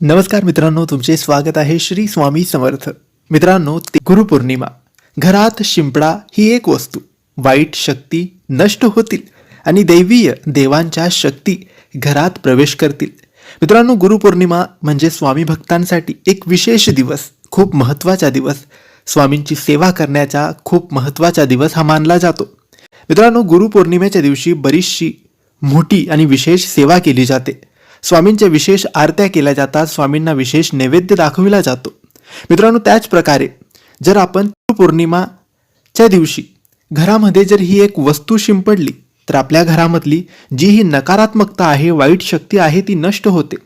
नमस्कार मित्रांनो तुमचे स्वागत आहे श्री स्वामी समर्थ. मित्रांनो ते गुरुपौर्णिमा. घरात शिंपडा ही एक वस्तू. वाईट शक्ती नष्ट होतील आणि दैवीय देवांच्या शक्ती घरात प्रवेश करतील. मित्रांनो गुरुपौर्णिमा म्हणजे स्वामी भक्तांसाठी एक विशेष दिवस खूप महत्त्वाचा दिवस. स्वामींची सेवा करण्याचा खूप महत्त्वाचा दिवस हा मानला जातो. मित्रांनो गुरुपौर्णिमेच्या दिवशी बरीचशी मोठी आणि विशेष सेवा केली जाते. स्वामींच्या विशेष आरत्या केल्या जातात स्वामींना विशेष नैवेद्य दाखविला जातो. मित्रांनो त्याच प्रकारे जर आपण पौर्णिमाच्या दिवशी घरामध्ये जर ही एक वस्तू शिंपडली तर आपल्या घरामधली जी ही नकारात्मकता आहे वाईट शक्ती आहे ती नष्ट होते.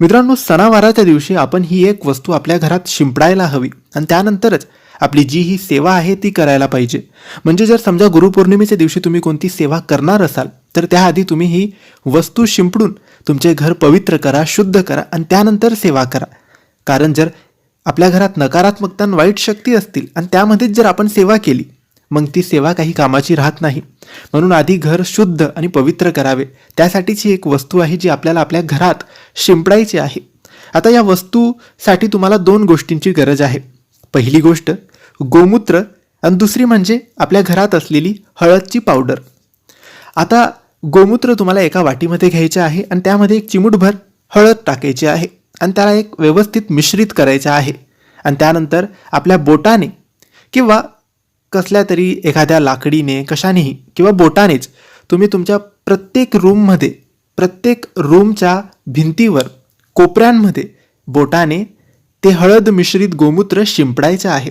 मित्रांनो सणावाराच्या दिवशी आपण ही एक वस्तू आपल्या घरात शिंपडायला हवी आणि त्यानंतरच आपली जी ही सेवा आहे ती करायला पाहिजे. म्हणजे जर समजा गुरुपौर्णिमेच्या दिवशी तुम्ही कोणती सेवा करणार असाल तर त्याआधी तुम्ही ही वस्तू शिंपडून तुमचे घर पवित्र करा शुद्ध करा आणि त्यानंतर सेवा करा. कारण जर आपल्या घरात नकारात्मकता आणि वाईट शक्ती असतील आणि त्यामध्येच जर आपण सेवा केली मग ती सेवा काही कामाची राहत नाही. म्हणून आधी घर शुद्ध आणि पवित्र करावे. त्यासाठीच ही एक वस्तू आहे जी आपल्याला आपल्या घरात शिंपडायची आहे. आता या वस्तूसाठी तुम्हाला दोन गोष्टींची गरज आहे. पहिली गोष्ट गोमूत्र आणि दुसरी म्हणजे आपल्या घरात असलेली हळदची पावडर. आता गोमूत्र तुम्हाला एका वाटीमध्ये घ्यायचे आहे आणि त्यामध्ये एक चिमूटभर हळद टाकायची आहे आणि त्याला एक व्यवस्थित मिश्रित करायचं आहे. आणि त्यानंतर आपल्या बोटाने किंवा कसल्या तरी एखाद्या लाकडीने कशानेही किंवा बोटानेच तुम्ही तुमच्या प्रत्येक रूममध्ये प्रत्येक रूमच्या भिंतीवर कोपऱ्यांमध्ये बोटाने ते हळद मिश्रित गोमूत्र शिंपडायचं आहे.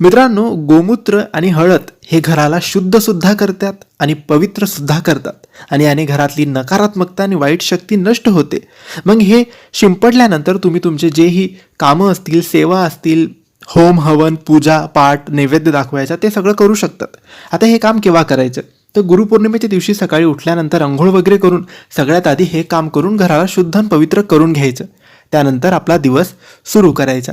मित्रांनो गोमूत्र आणि हळद हे घराला शुद्ध सुद्धा करतात आणि पवित्र सुद्धा करतात. आणि याने घरातली नकारात्मकता आणि वाईट शक्ती नष्ट होते. मग हे शिंपडल्यानंतर तुम्ही तुमचे जेही कामं असतील सेवा असतील होम हवन पूजा पाठ नैवेद्य दाखवायचा ते सगळं करू शकतात. आता हे काम केव्हा करायचं? तर गुरुपौर्णिमेच्या दिवशी सकाळी उठल्यानंतर अंघोळ वगैरे करून सगळ्यात आधी हे काम करून घराला शुद्ध आणि पवित्र करून घ्यायचं. त्यानंतर आपला दिवस सुरू करायचा.